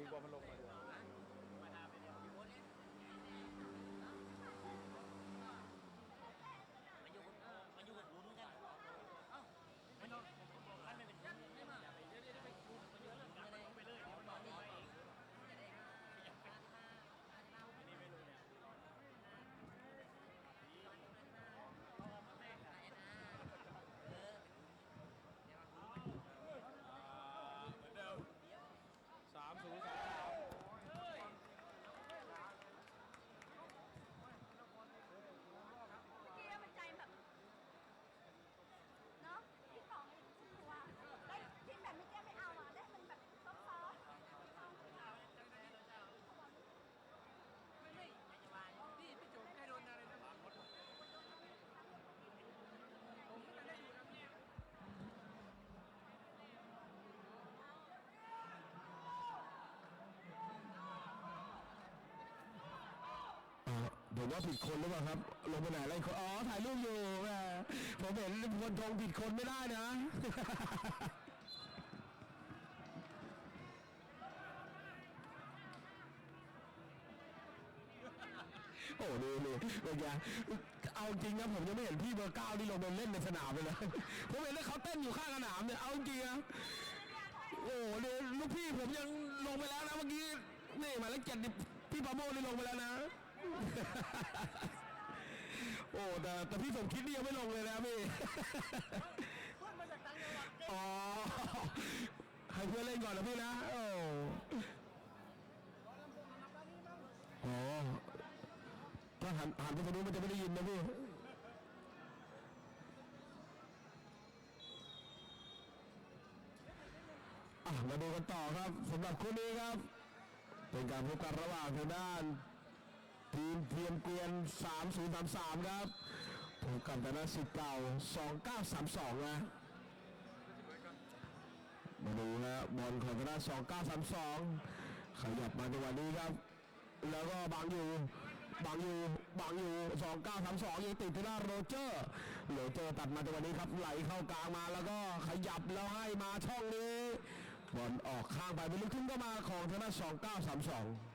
ยิงบอลมันลงมาดีกว่า มันอยู่มันอยู่กับวุ้นกันเอ้ามันมันไม่เป็นวุ้นไม่มาเดี๋ยวเดี๋ยวไปคุยมันเยอะเรื่องการลงไปเลยมันบอกน้อยเองอันนี้ไม่รู้เนี่ยเอามาแม่ง เหมือนเดิมสามศูนย์สามสาม ที่แล้วมันใจแบบ เนาะที่ของตัวได้ที่แบบไม่แก้ไม่เอาอะ ได้มันแบบซอฟต์ๆ นี่พี่โจมใกล้โดนอะไรนะ ผมว่าผิดคนหรือเปล่าครับ ลงไปไหนไล่คนอ๋อถ่ายรูปอยู่แมผมเห็นคนทงผิดคนไม่ได้นะโอ้ดูดูเมื่อกี้เอาจริงนะผมยังไม่เห็นพี่เบอร์เก้าที่ลงไปเล่นในสนามเลยนะผมเห็นว่าเขาเต้นอยู่ข้างสนามเนี่ยเอาจริงนะโอ้เนี่ยลูกพี่ผมยังลงไปแล้วนะเมื่อกี้นี่มายเลขเจ็ดนี่พี่ปาโมนี่ลงไปแล้วนะ โอ้แต่แต่พี่สมคิดนี่ยังไม่ลงเลยนะพี่ เพื่อนมาจากต่างจังหวัดอ๋อ ให้เพื่อนเล่นก่อนนะพี่นะ โอ้โหถ้าหันหันไปทางนู้นมันจะไม่ได้ยินนะพี่ อะมาดูกันต่อครับสำหรับคู่นี้ครับ เป็นการพบกันระหว่างทางด้าน ทีมเทียมเกวียน 3033 ครับพบกับทางด้านสิทธิ์เก่า 2932 นะ มาดูนะบอลของทางด้าน2932 ขยับมาในวันนี้ครับ แล้วก็บังอยู่บังอยู่บังอยู่2932ยังติดที่หน้าโรเจอร์โรเจอร์ตัดมาในวันนี้ครับไหลเข้ากลางมาแล้วก็ขยับแล้วให้มาช่องนี้บอลออกข้างไปเป็นลูกทุ่งก็มาของทางด้าน2932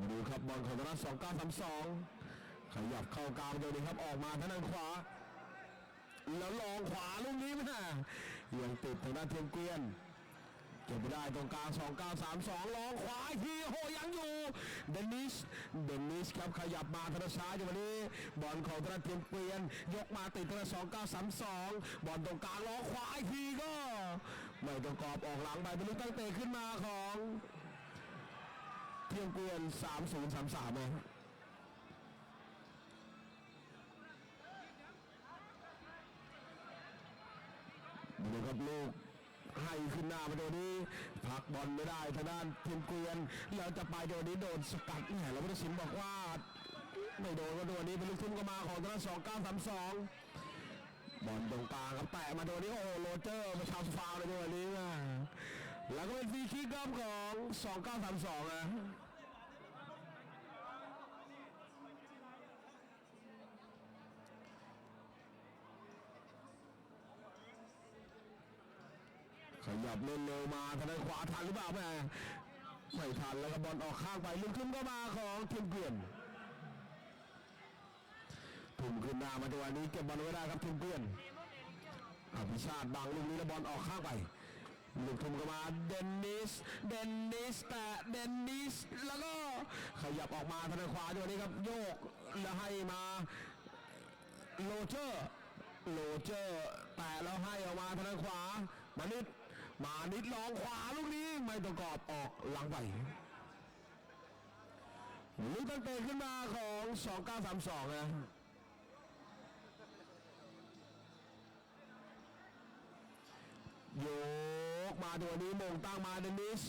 มาดูครับบอลของทางด้าน2932ขยับเข้ากลางเดียวนี้ครับออกมาทางด้านขวา แล้วลองขวาลูกนี้แม่ยังติดทางด้านเทียมเกวียนเก็บไม่ได้ตรงกลาง2932ลองขวาอีกทีโหยังอยู่เดนิสเดนิสครับขยับมาทางด้านซ้ายในวันนี้บอลของทางด้าเทียมเกวียน ยกมาติดทางด้าน2932 บอลตรงกลางลองขวาอีกทีก็ ไม่ตรงกรอบออกหลังไปเป็นลูกตั้งเตะขึ้นมาของ เที่ยงเกวียน 3033นะดูครับลูกให้ขึ้นหน้ามาโดนนี้ผักบอลไม่ได้ทางด้านเทียมเกวียนแล้วจะไปโดนนี้โดนสกัดแหมแล้วพุทธศิลป์บอกว่า ไม่โดนก็โดนนี้เป็นลูกทุ่งก็มาของทางด้าน2932บอลตรงกลางครับแตะมาโดนนี้โอ้โหโรเจอร์มาชาวฟาวเลยในวันนี้นะ แล้วก็เป็นฟรีคิกครับของ 2932นะขยับเล่นเร็วมาทางด้านขวาทันหรือเปล่าแม่ไม่ทันแล้วก็บอลออกข้างไปลูกทุ่มก็มาของทีมเกวียนทุ่มขึ้นหน้ามาจังหวะนี้เก็บบอลไว้ได้ครับทีมเกวียนอภิชาติบังลูกนี้แล้วบอลออกข้างไป ลูกทุ่มก็มาเดนนิส เดนนิสแต่เดนนิส แล้วก็ขยับออกมาทางด้านขวาจัวะนี้ครับ โยกแล้วให้มาโรเจอร์โรเจอร์แตะแล้วให้ออกมาทางด้านขวา มานิด มานิดลองขวาลูกนี้ไม่ตรงกอบออกหลังไปลูกตั้งเตะขึ้นมาของ 2932 นะโย กมาตัวนี้มงตั้งมาเดนิส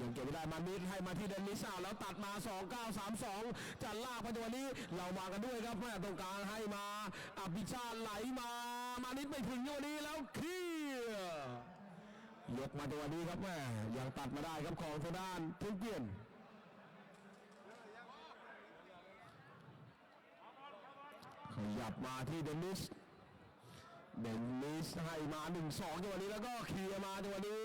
ยังเก็บไม่ได้มานิดให้มาที่เดนิสอะแล้วตัดมา 2932จะลากไปตัวนี้ เรามากันด้วยครับแม่ตรงกลางให้มาอภิชาติไหลมา มานิดไม่ถึงตัวนี้แล้วเคลียร์ยกมาตัวนี้ครับแม่ยังตัดมาได้ครับของทางด้านทุนเปลี่ยนขยับมาที่เดนนิส เดนนิสให้มาหนึ่งสองจังหวะนี้แล้วก็เคลียร์มาจังหวะนี้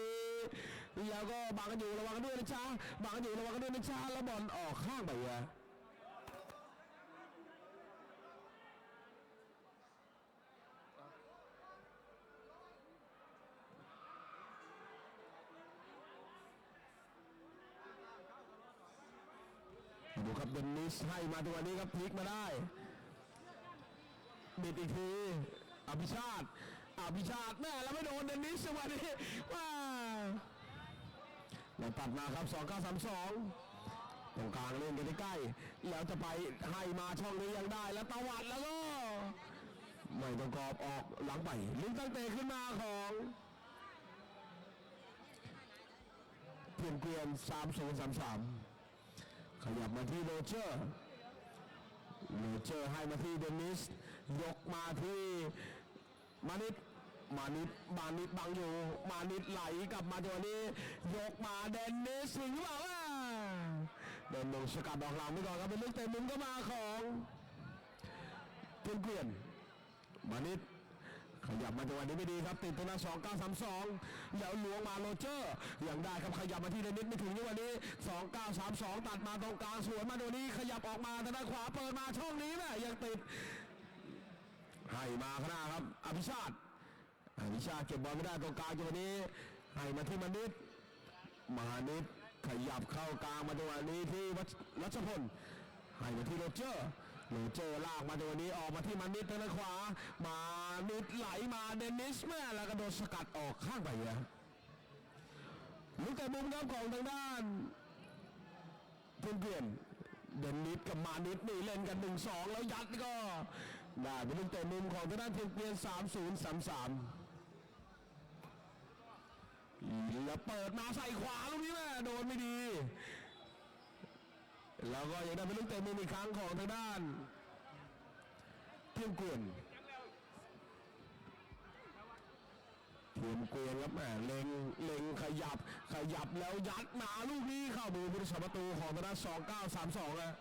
แล้วก็บังกันอยู่ระวังกันด้วยนะจ๊ะบังกันอยู่ระวังกันด้วยนะจ๊ะแล้วบอลออกข้างไปอะดูครับเดนนิสให้มาจังหวะนี้ครับพลิกมาได้บิดอีกที อภิชาติอภิชาติแม่แล้วไม่โดนเดนนิสจังหวะนี้ว้าแล้วตัดมาครับ2932ตรงกลางเล่นกันใกล้ๆแล้วจะไปให้มาช่องนี้ยังได้ แล้วตะวัดแล้วก็ไม่ต้องกรอบออกหลังไปลิงตั้งเตะขึ้นมาของเพียนเกวียน3033ขยับมาที่โรเจอร์โรเจอร์ให้มาที่เดนิส ยกมาที่ มานิดมานิดมานิดบังอยู่ มานิดไหลกลับมาจังหวะนี้ยกมาเดนิสถึงหรือเปล่าอะเดนลงสกัดดอกหลังไปก่อนครับเป็นลูกเตะมุมก็มาของเพื่อนเกวียนมานิดขยับมาจังหวะนี้ไม่ดีครับติดตัวน้าสองเก้าสามสองแล้วหลวงมาโรเจอร์ยังได้ครับขยับมาที่เดนิสไม่ถึงจังหวะนี้สองเก้าสามสองตัดมาตรงกลางสวนมาตัวนี้ขยับออกมาทางด้านขวาเปิดมาช่องนี้แม่ยังติด ให้มาข้างหน้าครับอภิชาติอภิชาติเก็บบอลไม่ได้ตรงกลางจังหวะนี้ให้มาที่มานิดมานิดขยับเข้ากลางมาจังหวะนี้ที่รัชพลให้มาที่โรเจอร์โรเจอร์ลากมาจังหวะนี้ออกมาที่มานิดทางด้านขวา มานิดไหลมาเดนิสแม่แล้วก็โดนสกัดออกข้างไปอะลูกแต่มุมครับของทางด้านเพื่อนเพื่อนเดนิสกับมานิดนี่เล่นกันหนึ่งสองแล้วยัดก็ ได้เป็นลูกเตะมุมของทางด้านเพื่อนเพื่อนสามศูนย์สามสามแล้วเปิดมาใส่ขวาลูกนี้แม่โดนไม่ดี แล้วก็ยังได้เป็นลูกเตะมุมอีกครั้งของทางด้าน เทียมเกวียนเทียมเกวียนครับแหมเล็งเล็งขยับขยับแล้วยัดมาลูกนี้เข้ามือผู้รักษาประตูของทางด้าน2932นะ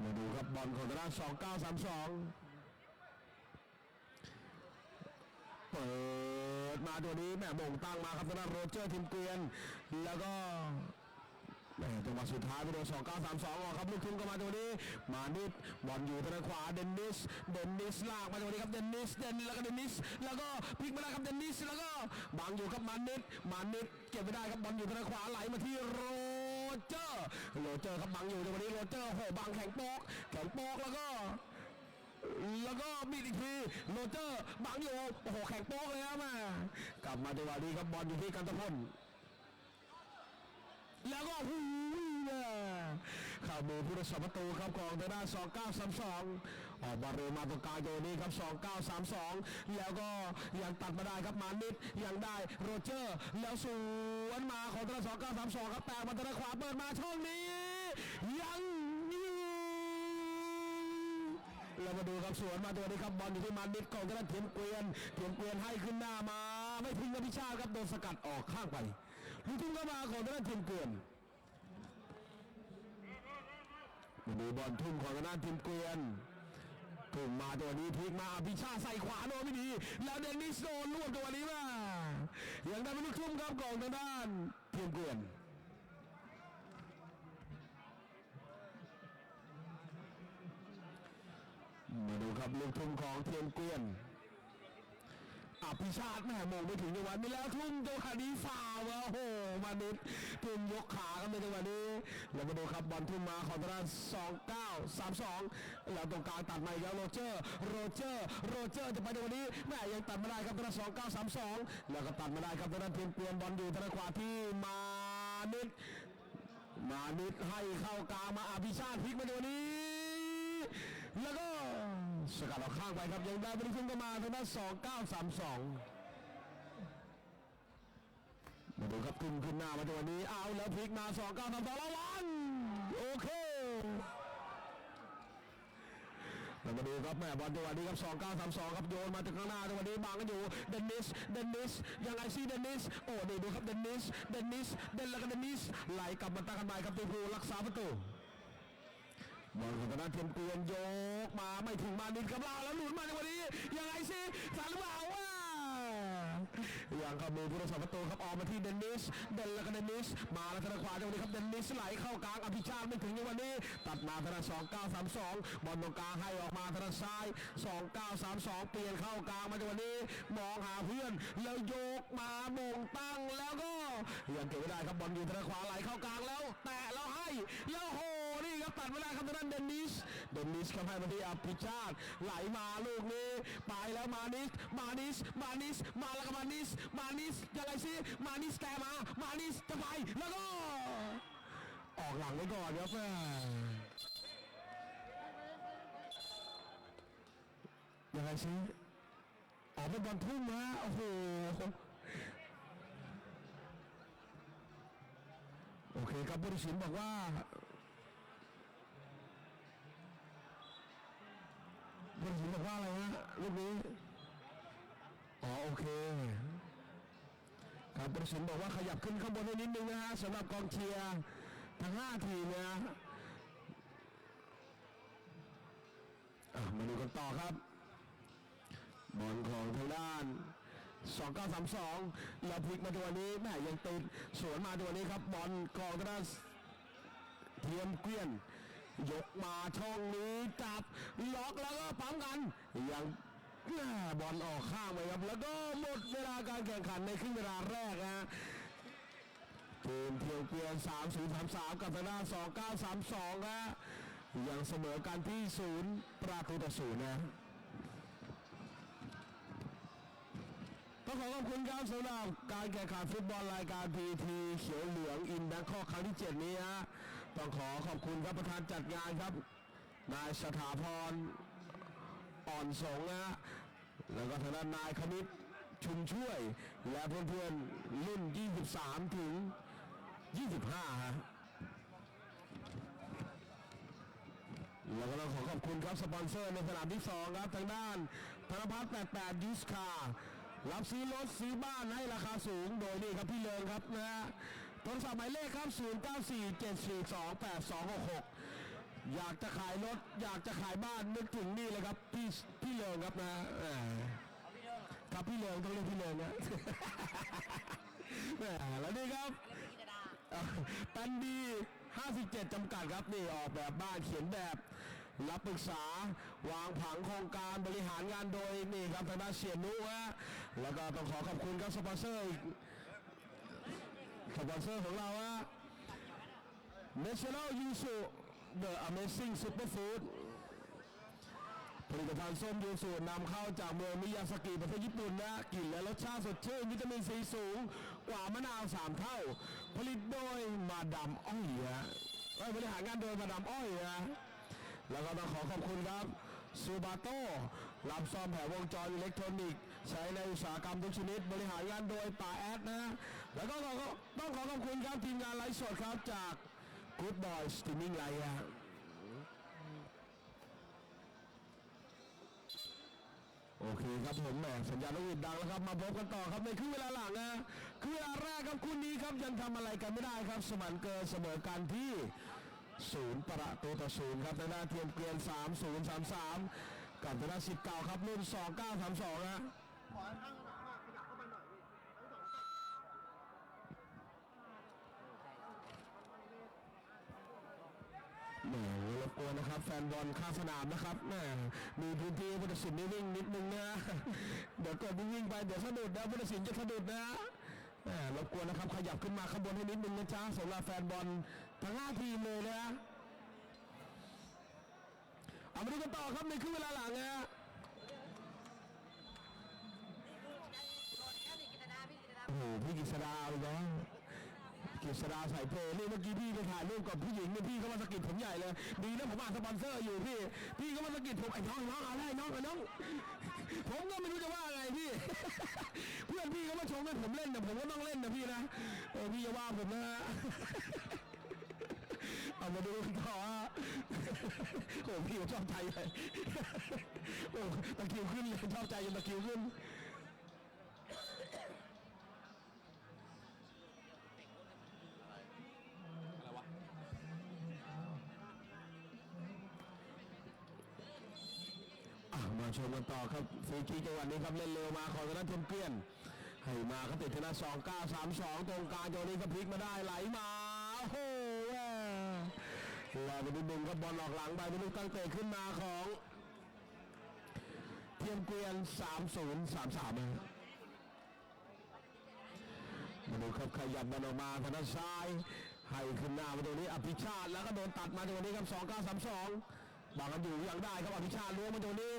มาดูครับบอลของทางด้าน2932 เปิดมาตัวนี้แม่โมงตั้งมาครับทางด้านโรเจอร์ทีมเกวียน แล้วก็แม่จังหวะสุดท้ายไปโดน2 9 3 2ออกครับลูกทุ่งก็มาตัวนี้ มานิดบอลอยู่ทางด้านขวาเดนนิส เดนนิสลากมาตัวนี้ครับเดนนิส เดนแล้วก็เดนนิส แล้วก็พลิกมาได้วครับเดนนิส แล้วก็บังอยู่ครับมานิด มานิดเก็บไม่ได้ครับบอลอยู่ทางด้านขวาไหลมาที่โร เจอร์โรเจอร์ครับบังอยู่ในวันนี้โรเจอร์โหบังแข็งโป๊กแข็งโป๊กแล้วก็แล้วก็มีอีกทีโรเจอร์บังอยู่โอ้โหแข่งโป๊กเลยครับม่กลับมาจังหวะนี้ครับบอลอยู่ที่กันตะพลแล้วก็หูยข่าวมือผู้รักษาประตูครับของทางด้าน2932ออกบอง ลเร็วมาตรงกลางตัวนี้ครับ 2932 แล้วก็ยังตัดมาได้ครับมานิดยังได้โรเจอร์ แล้วสวนมาของทางด้าน2932 ครับแตกมาทางด้านขวาเปิดมาช่องนี้ ยังอยู่เรามาดูครับสวนมาตัวนี้ครับบอลอยู่ที่มันนิดของทางด้เทียมเกวียนเทียมเกวียนให้ขึ้นหน้ามา ไม่ทิ้งอภิชาครับโดนสกัดออกข้างไปลูกทุ่งก็มาของทางด้เทียมเกวียนมาดูบอลทุ่มของทางด้เทียมเกวียน ทุ่มมาตัวนี้พลิกมาอภิชาใส่ขวาโดนไม่ดี แล้วเดนนิสโดนรวบตัวนี้มาอย่างได้เป็นลูกทุ่มครับกองทางด้านเทียมเกวียนมาดูครับลูกทุ่งของเทียมเกวียน อภิชาติแม่มองไปถึงจังหวะนี้แล้วทุ่มจังหวะนี้ฝ่าวะโอ้โหมานิดทุ่มยกขากันในจังหวะนี้แล้วมาดูครับบอลทุ่มมาของทางด้าน29 32แล้วตรงกลางตัดมาอีกแล้วโรเจอร์โรเจอร์โรเจอร์จะไปในวันนี้แม่ยังตัดไม่ได้ครับทางด้าน29 32แล้วก็ตัดไม่ได้ครับทางด้านเทียนเกวียนบอลอยู่ทางด้านขวาที่มานิดมานิดให้เข้ากลางมาอภิชาติพลิกมาในวันนี้ แล้วก็ สกัดออกข้างไปครับยังได้บริขึ้นก็มาทางด้าน2932 มาดูครับขึ้นขึ้นหน้ามาตัวนี้เอาแล้วพลิกมา 2932แล้ววันโอเคเรามาดูครับแม่บอลจังหวะนี้ครับ 2932 ครับโยนมาจากข้างหน้าจังหวะนี้บังกันอยู่เดนนิสเดนนิสยังไงซีเดนนิสโอ้ดูดูครับเดนนิสเดนนิสเดนแล้วก็เดนนิสไหลกลับมาตั้งกันใหม่ครับตีภูรักษาประตู บอลของธนาเทียมเกวียนโยกมาไม่ถึงมานิดกับเราแล้วหลุดมาในวันนี้ยังไงสิสารหรือเปล่าว่าอย่างครับมีผู้รักษาประตูครับออกมาที่เดนนิสเดนแล้วก็เดนนิสมาแล้วธนาขวาจังวะนี้ครับเดนนิสไหลเข้ากลางอภิชาติไม่ถึงในวันนี้ตัดมาธนาสองเก้าสามสองบอลตรงกลางให้ออกมาธนาซ้ายสองเก้าสามสองเปลี่ยนเข้ากลางมาจังหวะนี้มองหาเพื่อนแล้วโยกมาโมงตั้งแล้วก็ยังเก็บไม่ได้ครับบอลอยู่ธนาขวาไหลเข้ากลางแล้ว แตะแล้วให้แล้วโห ครับตัดไม่ได้ครับทางด้านเดนนิสเดนนิสครับให้มาที่อภิชาติไหลมาลูกนี้ไปแล้วมานิสมานิสมานิสมาแล้วก็มานิสมานิสยังไงสิมานิสแกมามานิสจะไปแล้วก็ออกหลังไว้ก่อนครับแม่ยังไงสิออกเป็นบอลทุ่มนะโอ้โหโอเคครับผู้ตัดสินบอกว่า ผู้ตัดสินบอกว่าอะไรฮะลูกนี้อ๋อโอเคครับผู้ตัดสินบอกว่าขยับขึ้นข้างบนให้นิดนึงนะฮะสำหรับกองเชียร์ทั้งห้าทีมนะอะมาดูกันต่อครับบอลของทางด้าน 2932แล้วพลิกมาตัวนี้แม่ยังติดสวนมาตัวนี้ครับบอลกองทางด้านเทียมเกวียน ยกมาช่องนี้จับล็อกแล้วก็ปั๊มกันยังแม่บอลออกข้างไปครับ แล้วก็หมดเวลาการแข่งขันในครึ่งเวลาแรกนะทีมเทียมเกวียน3033 กับทางด้าน2932นะยังเสมอกันที่ศูนย์ประตูต่อศูนย์นะต้องขอขอบคุณครับสำหรับการแข่งขันฟุตบอลรายการพีทีเขียวเหลืองอินแบงคอกครั้งที่ 7 นี้ฮะ ต้องขอขอบคุณครับประธานจัดงานครับ นายสถาพรอ่อนสงนะฮะแล้วก็ทางด้านนายคณิตชุมช่วย และเพื่อนๆรุ่น 23 ถึง 25 ฮะแล้วก็ต้องขอขอบคุณครับสปอนเซอร์ในสนามที่ 2 ครับ ทางด้านธนพัฒน์88 ยูสคารับซื้อรถซื้อบ้านให้ราคาสูงโดยนี่ครับพี่เลิงครับนะฮะ โทรศัพท์หมายเลขครับ 0947428266 อยากจะขายรถ อยากจะขายบ้านนึกถึงนี่เลยครับ พี่พี่เลิงครับนะครับพี่เลิงต้องเรียกพี่เลิงนะแหมแล้วนี่ครับปันดี 57 จำกัดครับนี่ออกแบบบ้านเขียนแบบ รับปรึกษาวางผังโครงการบริหารงานโดยนี่ครับทางด้านเสียนุฮะแล้วก็ต้องขอขอบคุณครับสปอนเซอร์อีก สปอนเซอร์ของเราฮะ National Yuzu The Amazing Superfood ผลิตภัณฑ์ส้มยูสูนำเข้าจากเมืองมิยาสกิประเทศญี่ปุ่นนะกลิ่นและรสชาติสดชื่นวิตามินซีสูง กว่ามะนาวสามเท่า ผลิตโดยมาดามอ้อยฮะบริหารงานโดยมาดามอ้อยนะแล้วก็ต้องขอขอบคุณครับซูบาโต้รับซ่อมแผงวงจรอิเล็กทรอนิกส์ ใช้ในอุตสาหกรรมทุกชนิด บริหารงานโดยป่าแอดนะ แล้วก็ขอต้องขอขอบคุณครับทีมงานไลฟ์สดครับจาก Good Boy Streaming Live โอเคครับผมแหมสัญญาณนกหวีดดังแล้วครับมาพบกันต่อครับในครึ่งเวลาหลังนะครึ่งเวลาแรกครับคู่นี้ครับยังทำอะไรกันไม่ได้ครับ สมันเกินเสมอกันที่ศูนย์ประตูต่อศูนย์ครับทางด้านเทียมเกวียน3 0 3 3 กับทางด้านสิทธิ์เก่าครับรุ่น 2932นะ หมรบกวนนะครับ แฟนบอลข้างสนามนะครับแหมมีพื้นที่ให้ผู้ตัดสินได้วิ่งนิดนึงนะเดี๋ยวเกิดวิ่งไปเดี๋ยวสะดุดนะผู้ตัดสินจะสะดุดนะแหมรบกวนนะครับขยับขึ้นมาข้างบนให้นิดนึงนะจ๊ะสำหรับแฟนบอลทั้งห้าทีมเลยนะเอามาดูกันต่อครับในครึ่งเวลาหลังนะโอ้โหพี่กิษดาเอาอีกแล้ว กิษดาใส่เพลนี่เมื่อกี้พี่ไปถ่ายรูปกับผู้หญิงเนี่ยพี่ก็มาสะกิดผมใหญ่เลย ดีนะผมอ่านสปอนเซอร์อยู่พี่ พี่ก็มาสะกิดผมไอ้น้องน้องอะไรน้องไอ้น้อง ผมก็ไม่รู้จะว่าไงพี่ เพื่อนพี่ก็มาชมให้ผมเล่นแต่ผมก็ต้องเล่นนะพี่นะเออพี่จะว่าผมนะฮะเอามาดูกันต่อฮะโอ้พี่ผมชอบใจเลยโอ้ตะคิวขึ้นเลยชอบใจจนตะคิวขึ้น ต่อครับฟรีคิกจังหวะนี้ครับเล่นเร็วมาของทางด้านเทมเกลียนให้มาครับติดธนาสองเก้าสามสองตรงกลางจังหวะนี้ครับพลิกมาได้ไหลมาโอ้โหแม่รอไปนิดนึงครับบอลออกหลังไปเป็นลูกตั้งเตะขึ้นมาของเทียมเกวียนสามศูนย์สามสามมาดูครับขยับบอลออกมาทางด้านซ้ายให้ขึ้นหน้ามาตรงนี้อภิชาติแล้วก็โดนตัดมาตรงนี้ครับสองเก้าสามสองบางกันอยู่ยังได้ครับอภิชาติล้วงมาตรงนี้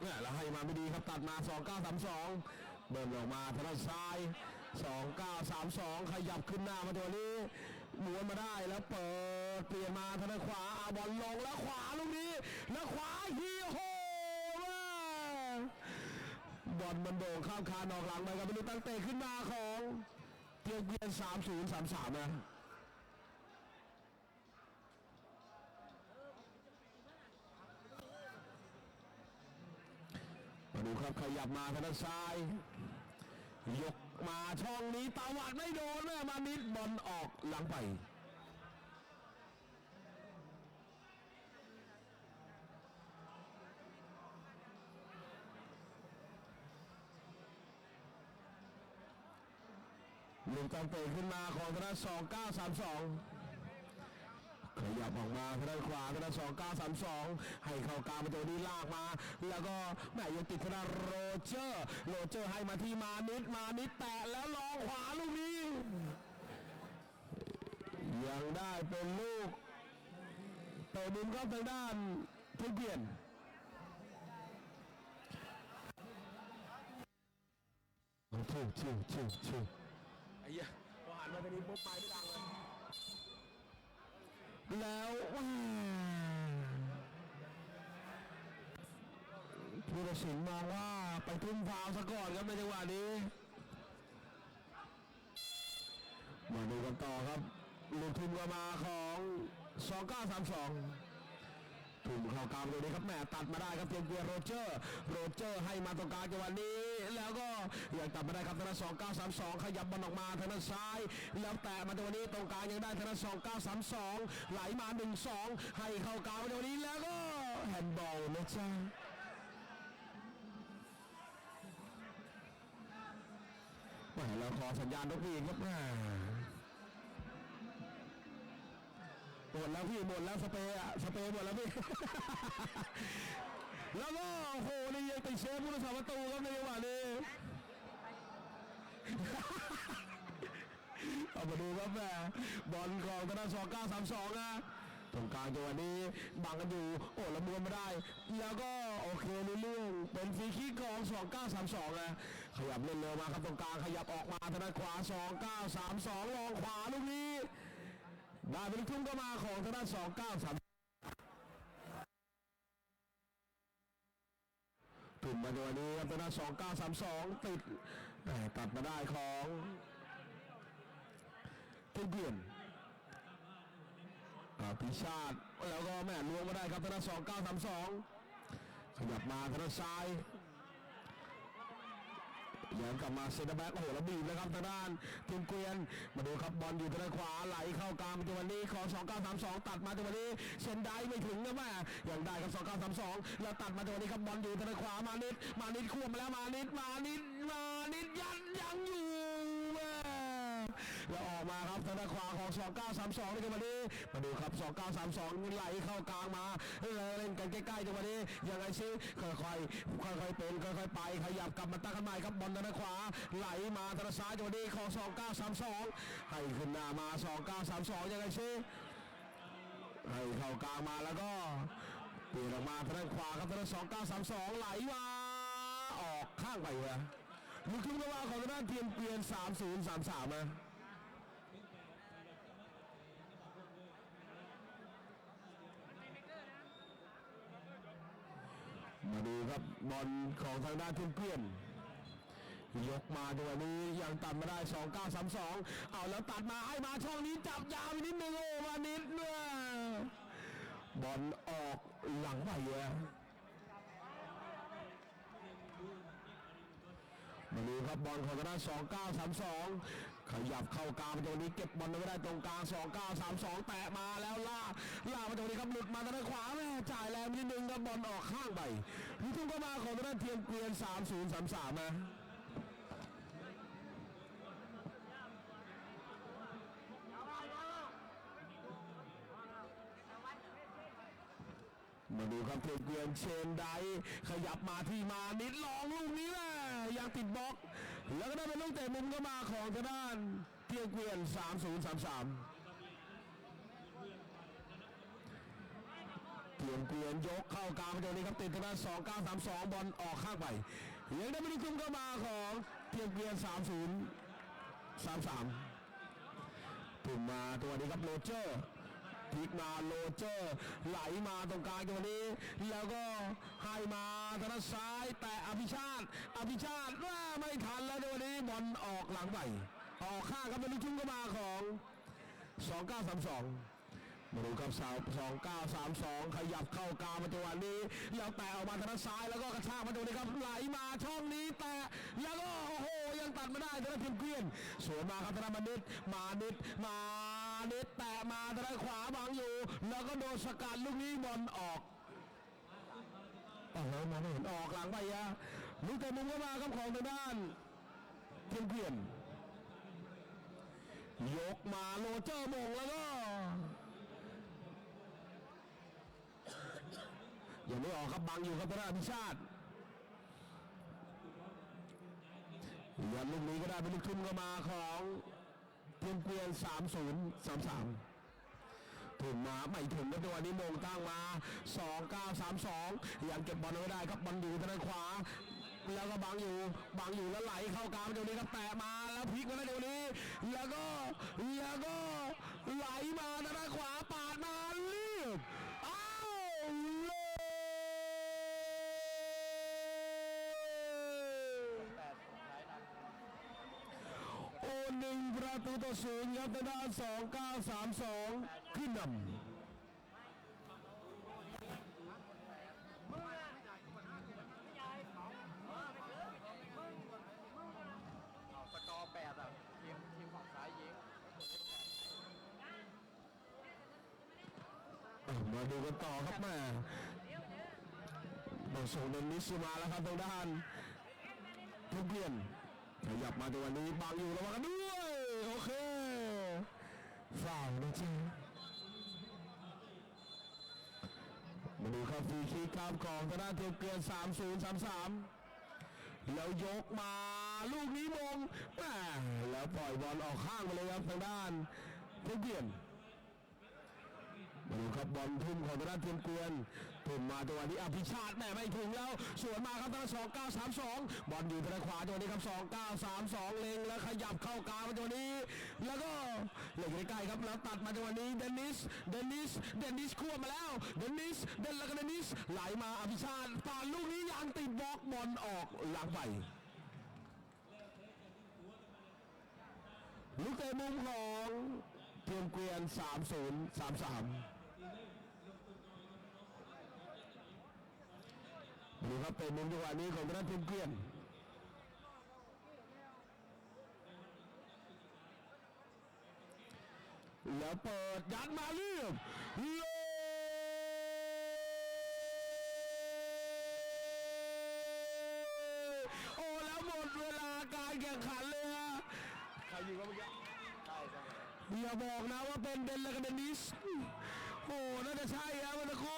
เนี่ยเราให้มาไม่ดีครับตัดมา 2932 เดินออกมาทางด้านซ้าย 2932 ขยับขึ้นหน้ามาตัวนี้ม้วนมาได้แล้วเปิดเปลี่ยนมาทางด้านขวาเอาบอลลงแล้วขวาลูกนี้แล้วขวาฮีโฮม่บอลมันโด่งข้ามคานออกหลังไปครับเป็นลูกตั้งเตะขึ้นมาของเตียงเกียน3033นะ มาดู ครับขยับมาทางด้านซ้าย ยกมาช่องนี้ตาวัดไม่โดนแม่มานิดบอลออกหลังไปหนึ่งตังเตะขึ้นมาของทางด้าสองเก้าสามสอง ขยับออกมาทางด้านขวาทางด้านสองเก้าสามสองให้เข้ากลางประตูนี้ลากมา แล้วก็แม่ยังติดทางด้านโรเจอร์โรเจอร์ให้มาที่มานิดมานิดแตะแล้วลองขวาลูกนี้ยังได้เป็นลูกเตะมุมเข้าทางด้านเพื่อนเปลี่ยนชิวชิวชิวชิวไอ้เหี้ยพอหันมาตรงนี้ปุ๊บไปไม่ดังเลย แล้วว้าผู้ตัดสินมองว่าไปทุ่มฟาวล์ซะก่อนครับในจังหวะนี้ มาดูกันต่อครับลูกทุ่มก็มาของ 2932 ทุ่มเข้ากลางตรงนี้ครับแม่ตัดมาได้ครับเพียงเกียร์โรเจอร์โรเจอร์ให้มาตรงกลางจังหวะนี้ แล้วก็ยังตัดมาได้ครับทางด้าน2932ขยับบอลออกมาทางด้านซ้าย แล้วแตะมาจังวนี้ตรงกลางยังได้ทางด้าน2932ไหลมา1-2ให้เข้ากลางจังหวนี้แล้วก็แฮนด์บอลนะจ๊ะแหม่เราขอสัญญาณนกหวีดครับ หมดแล้วพี่หมดแล้วสเปรย์อะสเปรย์หมดแล้วพี่ แล้วก็โอ้โหนี่ยังติดเชฟผู้รักษาประตูครับในจังหวะนี้ เอามาดูครับแม่บอลของธนาสองเก้าสามสองนะตรงกลางจังหวะนี้บังกันอยู่โอ้ละมวนมาได้ แล้วก็โอเคในเรื่องเป็นฟรีคิกของสองเก้าสามสองนะขยับเล่นเร็วมาครับตรงกลางขยับออกมาทางด้าขวาสองเก้าสามสองลองขวาลูกนี้ ได้เป็นทุ่งก็มาของทางด้านสองเก้าสามถุ่มมาในวันนี้ครับทางด้านสองเก้าสามสองติดแหม่ตัดมาได้ของเทียเพียนอ่าพิชาติแล้วก็แม่ล้วงมาได้ครับทางด้านสองเก้าสามสองขยับมาทางด้านซ้าย ยังกลับมาเซนเตอร์แบ็กโอ้โหแล้วบีบนะครับทางด้านทีมเกวียน มาดูครับบอลอยู่ทางด้านขวาไหลเข้ากลางจังหวะนี้ของ2932 ตัดมาจังหวะนี้เซนได้ไม่ถึงนะแม่ยังได้ครับ2932 แล้วตัดมาจังหวะนี้ครับบอลอยู่ทางด้านขวามานิด มานิดควบมาแล้วมานิดมานิดมานิดยันยังอยู่ แล้วออกมาครับทางด้านขวาของ2932ในจังหวะนี้มาดูครับ2932ไหลเข้ากลางมาเล่นกันใกล้ๆจังหวะนี้ยังไงซิค่อยๆค่อยๆเป็นค่อยๆไปขยับกลับมาตั้งกันใหม่ครับบอลทางด้านขวาไหลมาทางด้านซ้ายจังหวะนี้ของ2932ให้ขึ้นหน้ามา 2932ยังไงซิให้เข้ากลางมาแล้วก็เปลี่ยนออกมาทางด้านขวาครับทางด้าน2932ไหลมาออกข้างไปเลยลูกทุ่งกว่าของทางด้านเทียนเปลี่ยน3033นะ มาดูครับบอลของทางด้านเพื่อนๆยกมาจังหวะนี้ยังตัดมาได้ 2932 เอาแล้วตัดมาให้มาช่องนี้จับยาวนิดนึงโอ้มานิดเนี่ยบอลออกหลังไปเลยมาดูครับบอลของทางด้าน2932 ขยับเข้ากลางตรงนี้เก็บบอลไว้ได้ตรงกลาง2 9 3 2 แตะมาแล้วล่าล่ามาตรงนี้ครับหลุดมาทางด้านขวาแม่จ่ายแรงนิดนึงครับบอลออกข้างไปลูกทุ่งก็มาของทางด้านเทียมเกวียน 3 0 3 3นะมาดูครับเทียมเกวียนเชนไดขยับมาที่มานิดลองลูกนี้แม่ยังติดบล็อก แล้วก็ได้เป็นลูกเตะมุมก็มาของทางด้านเทียมเกวียน 3 0 3 3เปลี่ยนเกวียนยกเข้ากลางไปตรงนี้ครับติดทางด้าน2 9 3 2 บอลออกข้างไปยังได้ไม่ได้คุ้มเข้ามาของเพียงเกวียน 3 0 3 3ถึงมาตัวนี้ครับโรเจอร์ พลิกมาโรเจอร์ไหลมาตรงกลางตัวนี้ แล้วก็ให้มาทางด้านซ้ายแต่อภิชาติอภิชาติว่าไม่ทันแล้วตัวนี้บอลออกหลังไปออกข้างครับเป็นลูกทุ่งเข้ามาของ 2932มาดูครับสาวสองเก้าสามสองขยับเข้ากลางมาจังหวะนี้ แล้วแตะออกมาทางด้านซ้ายแล้วก็กระชากมาตรงนี้ครับไหลมาช่องนี้แตะแล้วก็โอ้โหยังตัดไม่ได้ทางด้านเพียงเกวียนสวนมาครับทางด้านมานิดมานิดมา นิดแตะมาทางด้านขวาบังอยู่ แล้วก็โดนสกัดลูกนี้บอลออกโอ้โหมาไม่เห็นออกหลังไปอะลูกเตะมุมก็มาครับของทางด้านเพียงเกวียนยกมาโรเจอร์มงแล้วก็ยังไม่ออกครับบังอยู่ครับธนาพิชาติยันลูกนี้ก็ได้เป็นลูกทุ่มก็มาของ เพียงเพียนย์สามสามถึงมาไม่ถึงในตัวนี้โมงตั้งมา 2 9 3 2ยังเก็บบอลไว้ได้ครับบอลอยู่ทางด้านขวา แล้วก็บังอยู่บังอยู่แล้วไหลเข้ากลางเดี๋ยวนี้ครับแตะมาแล้วพลิกมาแล้วเดี๋ยวนี้ แล้วก็แล้วก็ไหลมาทางด้านขวาปาดมา หนึ่งประตูต่อศูนย์ครับทางด้านสองเก้าสามสองขึ้นนำสกอร์แปดอะทีมทีมฝั่งซ้ายยิงมาดูกันต่อครับแม่บอลส่งเดนนิสมาแล้วครับทางด้านทุกเปลี่ยนขยับมาตัวนี้บังอยู่ระวังกันด้ คีกครับของธนาเทียมเกลียน3 0 3 3 แล้วยกมาลูกนี้มงแม่แล้วปล่อยบอลออกข้างไปเลยครับทางด้านเทียมเกลียนมาดูครับบอลทุ่มของธนาเทียมเกวียน ทุ่มมาตัวนี้อภิชาติแม่ไม่ถึงแล้วสวนมาครับทางสองเก้าสามสองบอลอยู่ทางขวาตัวนี้ครับสองเก้าสามสองเล็งแล้วขยับเข้ากลางมาตัวนี้ แล้วก็เล็งใกล้ครับแล้วตัดมาจัวนี้เดนนิสเดนนิสเดนนิสควบมาแล้วเดนนิสเดนแล้วก็เดนนิสไหลมาอภิชาติผ่านลูกนี้ยังติดบล็อกบอลออกหลังไปลูกเตะมุมของเทียมเกวียน 30 33 ดูครับเป็นมุมจังหวะนี้ของทางด้านทีมเกวียนแล้วเปิดยัดมาเรียบเลยโอ้แล้วหมดเวลาการแข่งขันเลยฮะใครยิงวะเมื่อกี้ใช่ใช่อย่าบอกนะว่าเป็นเดนและกันเดนิสโอ้น่าจะใช่ครับมันตะคู่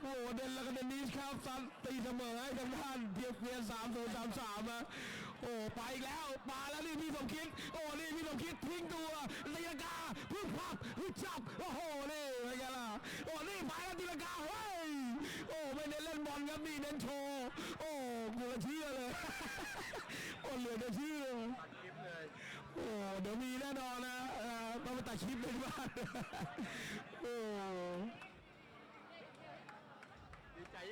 โอ้เดนและกันเดนนิสครับซัดตีเสมอให้ทางด้านเทียเพียสามศูนย์สามสามอะโอ้ไปอีกแล้วมาแล้วนี่พี่สมคิด โอ้นี่พี่สมคิดทิ้งตัวตีลังกาพึ่งพับพึ่งจับโอ้โหนี่เป็นไงล่ะโอ้นี่ไปแล้วตีลังกาเฮ้ยโอ้ไม่เน้นเล่นบอลครับนี่เน้นโชว์โอ้กูละเชื่อเลยโอ้เหลือจะเชื่อตัดคลิปเลยโอ้เดี๋ยวมีแน่นอนนะเออต้องไปตัดคลิปเลยบ้านโอ้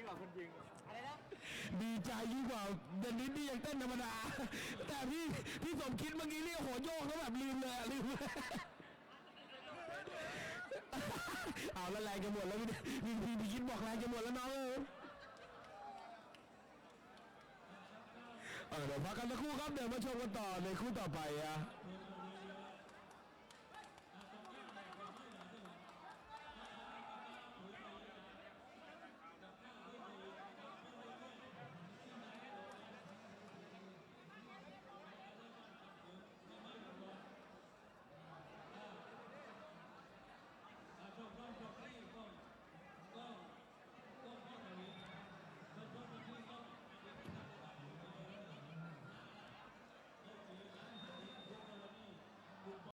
กว่าคนยิง อะไรนะ ดีใจยิ่งกว่าเดนนิสนี่ยังเต้นธรรมดา แต่พี่พี่สมคิดเมื่อกี้เรียกหัวโยกแล้วแบบลืมเลยอะลืมเลยเอาแล้วแรงจะหมดแล้วพี่พี่พี่พี่คิดบอกแรงจะหมดแล้วน้องเออเออเดี๋ยวพักกันสักครู่ครับเดี๋ยวมาชมกันต่อในคู่ต่อไปอะ